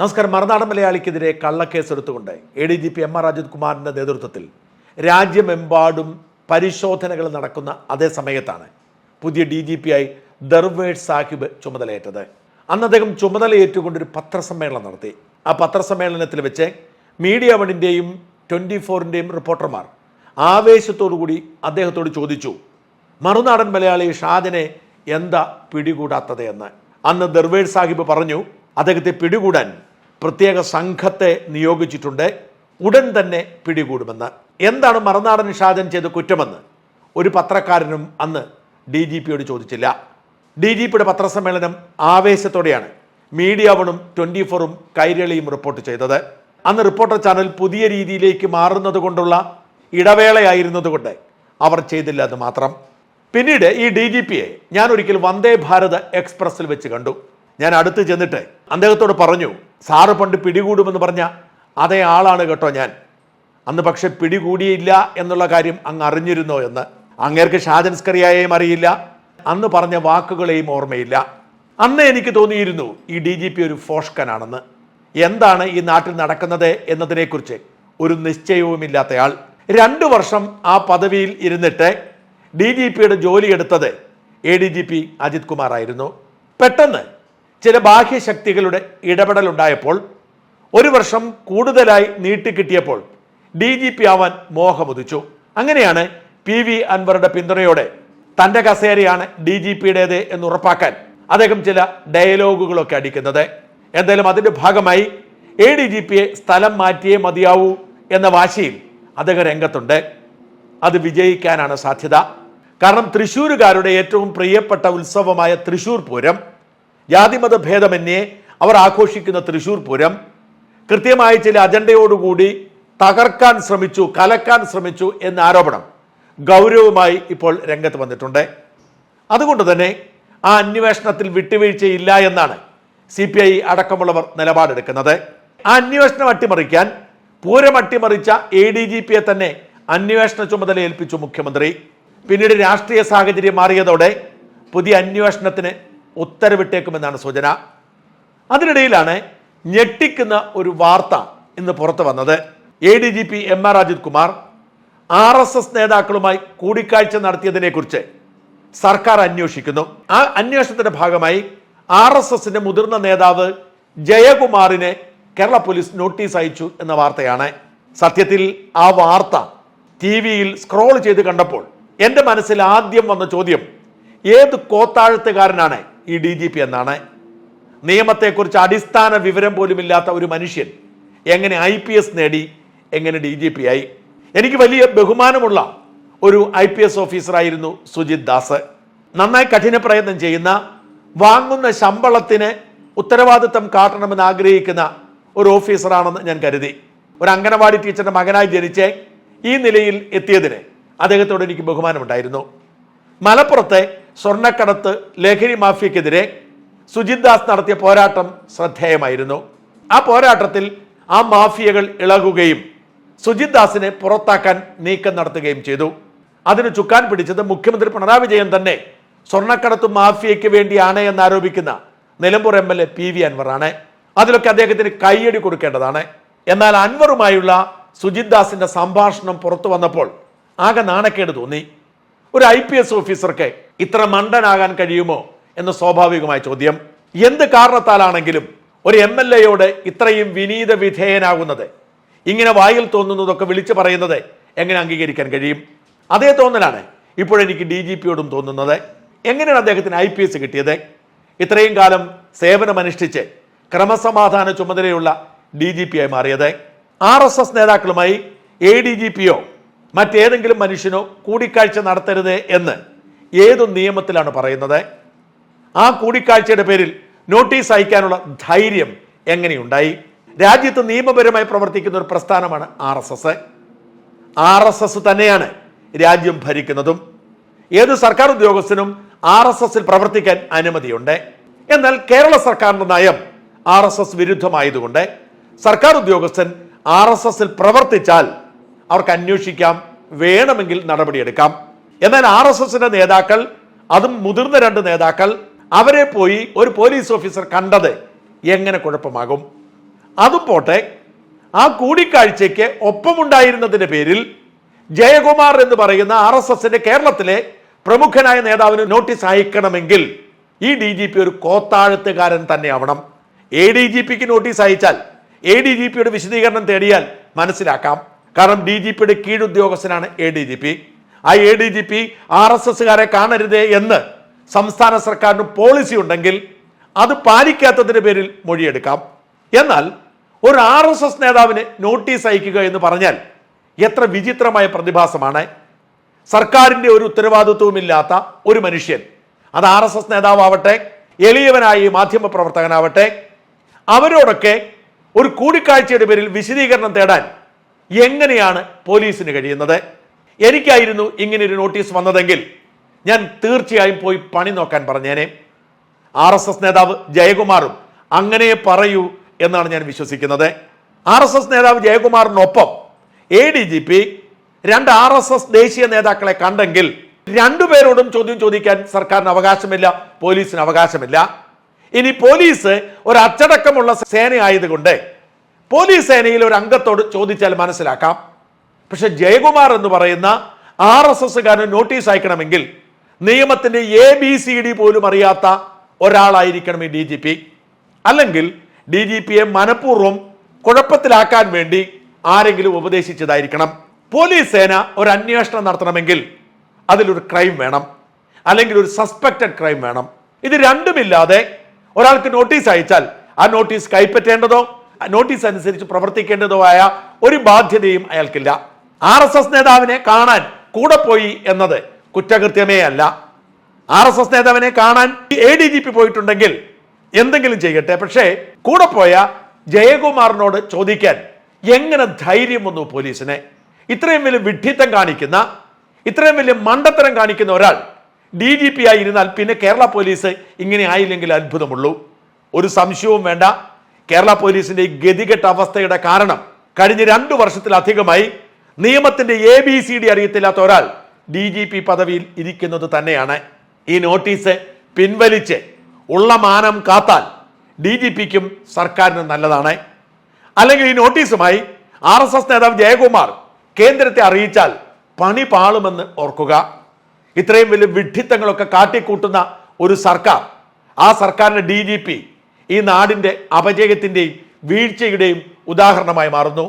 നമസ്കാരം. മറുനാടൻ മലയാളിക്കെതിരെ കള്ളക്കേസ് എടുത്തുകൊണ്ട് A D G P M R Ajith കുമാറിന്റെ നേതൃത്വത്തിൽ രാജ്യമെമ്പാടും പരിശോധനകൾ നടക്കുന്ന അതേ സമയത്താണ് പുതിയ ഡി ജി പി ആയി ദർവേഡ് സാഹിബ് ചുമതലയേറ്റത്. അന്ന് അദ്ദേഹം ചുമതലയേറ്റുകൊണ്ടൊരു പത്രസമ്മേളനം നടത്തി. ആ പത്രസമ്മേളനത്തിൽ വെച്ച് മീഡിയ വണിന്റെയും ട്വന്റി ഫോറിന്റെയും റിപ്പോർട്ടർമാർ ആവേശത്തോടുകൂടി അദ്ദേഹത്തോട് ചോദിച്ചു മറുനാടൻ മലയാളി ഷാദിനെ എന്താ പിടികൂടാത്തത് എന്ന് അന്ന് ദർവേഡ് സാഹിബ് പറഞ്ഞു അദ്ദേഹത്തെ പിടികൂടാൻ പ്രത്യേക സംഘത്തെ നിയോഗിച്ചിട്ടുണ്ട്. ഉടൻ തന്നെ പിടികൂടുമെന്ന്. എന്താണ് മറുനാടൻ ഷാജൻ ചെയ്ത കുറ്റമെന്ന്? ഒരു പത്രക്കാരനും അന്ന് ഡി ജി പിയോട് ചോദിച്ചില്ല. ഡി ജി പിയുടെ പത്രസമ്മേളനം ആവേശത്തോടെയാണ്. മീഡിയ വണും ട്വന്റി ഫോറും കൈരളിയും റിപ്പോർട്ട് ചെയ്തത്. അന്ന് റിപ്പോർട്ടർ ചാനൽ പുതിയ രീതിയിലേക്ക് മാറുന്നത് കൊണ്ടുള്ള ഇടവേളയായിരുന്നതുകൊണ്ട് അവർ ചെയ്തില്ല എന്ന് മാത്രം. പിന്നീട് ഈ ഡി ജി പിയെ ഞാൻ ഒരിക്കൽ വന്ദേ ഭാരത് എക്സ്പ്രസ്സിൽ വെച്ച് കണ്ടു. ഞാൻ അടുത്ത് ചെന്നിട്ട് അദ്ദേഹത്തോട് പറഞ്ഞു സാറ് പണ്ട് പിടികൂടുമെന്ന് പറഞ്ഞ അതേ ആളാണ് കേട്ടോ ഞാൻ. അന്ന് പക്ഷെ പിടികൂടിയില്ല എന്നുള്ള കാര്യം അങ്ങ് അറിഞ്ഞിരുന്നോ എന്ന്. അങ്ങേർക്ക് ഷാജൻസ്കറിയായേയും അറിയില്ല. അന്ന് പറഞ്ഞ വാക്കുകളെയും ഓർമ്മയില്ല. അന്ന് എനിക്ക് തോന്നിയിരുന്നു ഈ ഡി ജി പി ഒരു ഫോഷ്കനാണെന്ന്. എന്താണ് ഈ നാട്ടിൽ നടക്കുന്നത് എന്നതിനെക്കുറിച്ച് ഒരു നിശ്ചയവുമില്ലാത്തയാൾ. രണ്ടു വർഷം ആ പദവിയിൽ ഇരുന്നിട്ട് ഡി ജി പിയുടെ ജോലിയെടുത്തത് A D G P Ajith Kumar ആയിരുന്നു പെട്ടെന്ന് ചില ബാഹ്യശക്തികളുടെ ഇടപെടലുണ്ടായപ്പോൾ ഒരു വർഷം കൂടുതലായി നീട്ടിക്കിട്ടിയപ്പോൾ ഡി ജി പി ആവാൻ മോഹമുദിച്ചു. അങ്ങനെയാണ് പി വി അൻവറുടെ പിന്തുണയോടെ തന്റെ കസേരയാണ് ഡി ജി പിയുടേത് എന്ന് ഉറപ്പാക്കാൻ അദ്ദേഹം ചില ഡയലോഗുകളൊക്കെ അടിക്കുന്നത്. എന്തായാലും അതിന്റെ ഭാഗമായി എ ഡി ജി പിയെ സ്ഥലം മാറ്റിയേ മതിയാവൂ എന്ന വാശിയിൽ അദ്ദേഹം രംഗത്തുണ്ട്. അത് വിജയിക്കാനാണ് സാധ്യത. കാരണം തൃശ്ശൂരുകാരുടെ ഏറ്റവും പ്രിയപ്പെട്ട ഉത്സവമായ തൃശ്ശൂർ പൂരം ജാതിമത ഭേദമന്യേ അവർ ആഘോഷിക്കുന്ന തൃശൂർ പൂരം കൃത്യമായ ചില അജണ്ടയോടുകൂടി തകർക്കാൻ ശ്രമിച്ചു കലക്കാൻ ശ്രമിച്ചു എന്ന ആരോപണം ഗൗരവമായി ഇപ്പോൾ രംഗത്ത് വന്നിട്ടുണ്ട്. അതുകൊണ്ട് തന്നെ ആ അന്വേഷണത്തിൽ വിട്ടുവീഴ്ചയില്ല എന്നാണ് സി പി ഐ അടക്കമുള്ളവർ നിലപാടെടുക്കുന്നത്. ആ അന്വേഷണം അട്ടിമറിക്കാൻ പൂരം അട്ടിമറിച്ച എ ഡി ജി പിയെ തന്നെ അന്വേഷണ ചുമതല ഏൽപ്പിച്ചു മുഖ്യമന്ത്രി. പിന്നീട് രാഷ്ട്രീയ സാഹചര്യം മാറിയതോടെ പുതിയ അന്വേഷണത്തിന് ഉത്തരവിട്ടേക്കുമെന്നാണ് സൂചന. അതിനിടയിലാണ് ഞെട്ടിക്കുന്ന ഒരു വാർത്ത ഇന്ന് പുറത്തു വന്നത്. A D G P M R Ajith Kumar R S S നേതാക്കളുമായി കൂടിക്കാഴ്ച നടത്തിയതിനെ കുറിച്ച് സർക്കാർ അന്വേഷിക്കുന്നു. ആ അന്വേഷണത്തിന്റെ ഭാഗമായി ആർ എസ് എസിന്റെ മുതിർന്ന നേതാവ് ജയകുമാറിനെ കേരള പോലീസ് നോട്ടീസ് അയച്ചു എന്ന വാർത്തയാണ്. സത്യത്തിൽ ആ വാർത്ത ടി വിയിൽ സ്ക്രോൾ ചെയ്ത് കണ്ടപ്പോൾ എന്റെ മനസ്സിൽ ആദ്യം വന്ന ചോദ്യം ഏത് കോത്താഴത്തുകാരനാണ് ഈ ഡി ജി പി എന്നാണ്. നിയമത്തെക്കുറിച്ച് അടിസ്ഥാന വിവരം പോലും ഇല്ലാത്ത ഒരു മനുഷ്യൻ എങ്ങനെ ഐ പി എസ് നേടി എങ്ങനെ ഡി ജി പി ആയി. എനിക്ക് വലിയ ബഹുമാനമുള്ള ഒരു ഐ പി എസ് ഓഫീസറായിരുന്നു സുജിത് ദാസ്. നന്നായി കഠിന പ്രയത്നം ചെയ്യുന്ന വാങ്ങുന്ന ശമ്പളത്തിന് ഉത്തരവാദിത്തം കാട്ടണമെന്ന് ആഗ്രഹിക്കുന്ന ഒരു ഓഫീസറാണെന്ന് ഞാൻ കരുതി. ഒരു അംഗനവാടി ടീച്ചറുടെ മകനായി ജനിച്ച് ഈ നിലയിൽ എത്തിയതിന് അദ്ദേഹത്തോട് എനിക്ക് ബഹുമാനമുണ്ടായിരുന്നു. മലപ്പുറത്തെ സ്വർണക്കടത്ത് ലഹരി മാഫിയക്കെതിരെ സുജിത് ദാസ് നടത്തിയ പോരാട്ടം ശ്രദ്ധേയമായിരുന്നു. ആ പോരാട്ടത്തിൽ ആ മാഫിയകൾ ഇളകുകയും സുജിത് ദാസിനെ പുറത്താക്കാൻ നീക്കം നടത്തുകയും ചെയ്തു. അതിന് ചുക്കാൻ പിടിച്ചത് മുഖ്യമന്ത്രി പിണറായി വിജയൻ തന്നെ സ്വർണക്കടത്ത് മാഫിയയ്ക്ക് വേണ്ടിയാണ് എന്നാരോപിക്കുന്ന Nilambur M L A P V അൻവറാണ്. അതിലൊക്കെ അദ്ദേഹത്തിന് കൈയടി കൊടുക്കേണ്ടതാണ്. എന്നാൽ അൻവറുമായുള്ള സുജിത് ദാസിന്റെ സംഭാഷണം പുറത്തു വന്നപ്പോൾ ആകെ നാണക്കേട് തോന്നി. ഒരു ഐ പി എസ് ഓഫീസർക്ക് ഇത്ര മണ്ടനാകാൻ കഴിയുമോ എന്ന സ്വാഭാവികമായ ചോദ്യം. എന്ത് കാരണത്താലാണെങ്കിലും ഒരു എം എൽ എയോട് ഇത്രയും വിനീത വിധേയനാകുന്നത് ഇങ്ങനെ വായിൽ തോന്നുന്നതൊക്കെ വിളിച്ചു പറയുന്നത് എങ്ങനെ അംഗീകരിക്കാൻ കഴിയും? അതേ തോന്നലാണ് ഇപ്പോഴെനിക്ക് ഡി ജി പിയോടും തോന്നുന്നത്. എങ്ങനെയാണ് അദ്ദേഹത്തിന് ഐ പി എസ് കിട്ടിയത്? ഇത്രയും കാലം സേവനമനുഷ്ഠിച്ച് ക്രമസമാധാന ചുമതലയുള്ള ഡി ജി പി ആയി മാറിയത്. ആർ എസ് എസ് നേതാക്കളുമായി എ ഡി ജി പിയോ മറ്റേതെങ്കിലും മനുഷ്യനോ കൂടിക്കാഴ്ച നടത്തരുത് എന്ന് ഏതു നിയമത്തിലാണ് പറയുന്നത്? ആ കൂടിക്കാഴ്ചയുടെ പേരിൽ നോട്ടീസ് അയക്കാനുള്ള ധൈര്യം എങ്ങനെയുണ്ടായി? രാജ്യത്ത് നിയമപരമായി പ്രവർത്തിക്കുന്ന ഒരു പ്രസ്ഥാനമാണ് R S S. R S S തന്നെയാണ് രാജ്യം ഭരിക്കുന്നതും. ഏത് സർക്കാർ ഉദ്യോഗസ്ഥനും ആർ എസ് എസിൽ പ്രവർത്തിക്കാൻ അനുമതിയുണ്ട്. എന്നാൽ കേരള സർക്കാരിന്റെ നയം ആർ എസ് എസ് വിരുദ്ധമായതുകൊണ്ട് സർക്കാർ ഉദ്യോഗസ്ഥൻ ആർ എസ് എസിൽ പ്രവർത്തിച്ചാൽ അവർക്ക് അന്വേഷിക്കാം വേണമെങ്കിൽ നടപടിയെടുക്കാം. എന്നാൽ ആർ എസ് എസിന്റെ നേതാക്കൾ അതും മുതിർന്ന രണ്ട് നേതാക്കൾ അവരെ പോയി ഒരു പോലീസ് ഓഫീസർ കണ്ടത് എങ്ങനെ കുഴപ്പമാകും? അതും പോട്ടെ ആ കൂടിക്കാഴ്ചയ്ക്ക് ഒപ്പമുണ്ടായിരുന്നതിന്റെ പേരിൽ ജയകുമാർ എന്ന് പറയുന്ന ആർ എസ് എസിന്റെ കേരളത്തിലെ പ്രമുഖനായ നേതാവിന് നോട്ടീസ് അയക്കണമെങ്കിൽ ഈ ഡി ജി പി ഒരു കോത്താഴത്തുകാരൻ തന്നെ ആവണം എ ഡി ജി പിക്ക് നോട്ടീസ് അയച്ചാൽ എ ഡി ജി പിയുടെ വിശദീകരണം തേടിയാൽ മനസ്സിലാക്കാം. കാരണം ഡി ജി പിയുടെ കീഴുദ്യോഗസ്ഥനാണ് എ ഡി ജി പി. ആ A D G P R S എസ്സുകാരെ കാണരുതേ എന്ന് സംസ്ഥാന സർക്കാരിന് പോളിസി ഉണ്ടെങ്കിൽ അത് പാലിക്കാത്തതിന്റെ പേരിൽ മൊഴിയെടുക്കാം. എന്നാൽ ഒരു ആർ എസ് എസ് നേതാവിന് നോട്ടീസ് അയക്കുക എന്ന് പറഞ്ഞാൽ എത്ര വിചിത്രമായ പ്രതിഭാസമാണ്. സർക്കാരിന്റെ ഒരു ഉത്തരവാദിത്വവുമില്ലാത്ത ഒരു മനുഷ്യൻ. അത് ആർ എസ് എസ് നേതാവട്ടെ എളിയവനായി മാധ്യമ പ്രവർത്തകനാവട്ടെ അവരോടൊക്കെ ഒരു കൂടിക്കാഴ്ചയുടെ പേരിൽ വിശദീകരണം തേടാൻ എങ്ങനെയാണ് പോലീസിന് കഴിയുന്നത്? എനിക്കായിരുന്നു ഇങ്ങനെ ഒരു നോട്ടീസ് വന്നതെങ്കിൽ ഞാൻ തീർച്ചയായും പോയി പണി നോക്കാൻ പറഞ്ഞേനെ. ആർ എസ് എസ് നേതാവ് ജയകുമാറും അങ്ങനെ പറയൂ എന്നാണ് ഞാൻ വിശ്വസിക്കുന്നത്. ആർ എസ് എസ് നേതാവ് ജയകുമാറിനൊപ്പം എ ഡി ജി പി രണ്ട് ആർ എസ് എസ് ദേശീയ നേതാക്കളെ കണ്ടെങ്കിൽ രണ്ടുപേരോടും ചോദ്യം ചോദിക്കാൻ സർക്കാരിന് അവകാശമില്ല പോലീസിന് അവകാശമില്ല. ഇനി പോലീസ് ഒരു അച്ചടക്കമുള്ള സേനയായതുകൊണ്ട് പോലീസ് സേനയിൽ ഒരു അംഗത്തോട് ചോദിച്ചാൽ മനസ്സിലാക്കാം. പക്ഷെ ജയകുമാർ എന്ന് പറയുന്ന ആർ എസ് എസ്സുകാരന് നോട്ടീസ് അയക്കണമെങ്കിൽ നിയമത്തിന്റെ എ ബി സി ഡി പോലും അറിയാത്ത ഒരാളായിരിക്കണം ഈ ഡി ജി പി അല്ലെങ്കിൽ ഡി ജി പിയെ മനഃപൂർവം കുഴപ്പത്തിലാക്കാൻ വേണ്ടി ആരെങ്കിലും ഉപദേശിച്ചതായിരിക്കണം. പോലീസ് സേന ഒരു അന്വേഷണം നടത്തണമെങ്കിൽ അതിലൊരു ക്രൈം വേണം. അല്ലെങ്കിൽ ഒരു സസ്പെക്റ്റഡ് ക്രൈം വേണം. ഇത് രണ്ടുമില്ലാതെ ഒരാൾക്ക് നോട്ടീസ് അയച്ചാൽ ആ നോട്ടീസ് കൈപ്പറ്റേണ്ടതോ നോട്ടീസ് അനുസരിച്ച് പ്രവർത്തിക്കേണ്ടതുമായ ഒരു ബാധ്യതയും അയാൾക്കില്ല. ആർ എസ് എസ് നേതാവിനെ കാണാൻ കൂടെ പോയി എന്നത് കുറ്റകൃത്യമേ അല്ല. ആർ എസ് എസ് നേതാവിനെ കാണാൻ എ ഡി ജി പി പോയിട്ടുണ്ടെങ്കിൽ എന്തെങ്കിലും ചെയ്യട്ടെ. പക്ഷേ കൂടെ പോയ ജയകുമാറിനോട് ചോദിക്കാൻ എങ്ങനെ ധൈര്യം വന്നു പോലീസിനെ? ഇത്രയും വലിയ വിഡ്ഢിത്തം കാണിക്കുന്ന ഇത്രയും വലിയ മണ്ടത്തരം കാണിക്കുന്ന ഒരാൾ ഡി ജി പി ആയിരുന്നാൽ പിന്നെ കേരള പോലീസ് ഇങ്ങനെ ആയില്ലെങ്കിൽ അത്ഭുതമുള്ളൂ. ഒരു സംശയവും വേണ്ട. കേരള പോലീസിന്റെ ഈ ഗതികെട്ട അവസ്ഥയുടെ കാരണം കഴിഞ്ഞ രണ്ടു വർഷത്തിലധികമായി നിയമത്തിന്റെ എ ബി സി ഡി അറിയത്തില്ലാത്ത ഒരാൾ ഡി ജി പി പദവിയിൽ ഇരിക്കുന്നത് തന്നെയാണ്. ഈ നോട്ടീസ് പിൻവലിച്ച് ഉള്ള മാനം കാത്താൽ ഡി ജി പിക്കും സർക്കാരിനും നല്ലതാണ്. അല്ലെങ്കിൽ ഈ നോട്ടീസുമായി ആർ എസ് എസ് നേതാവ് ജയകുമാർ കേന്ദ്രത്തെ അറിയിച്ചാൽ പണി പാളുമെന്ന് ഓർക്കുക. ഇത്രയും വലിയ വിഡ്ഢിത്തങ്ങളൊക്കെ കാട്ടിക്കൂട്ടുന്ന ഒരു സർക്കാർ ആ സർക്കാരിന്റെ ഡി ജി പി ഈ നാടിന്റെ അപജയത്തിന്റെയും വീഴ്ചയുടെയും ഉദാഹരണമായി മാറുന്നു.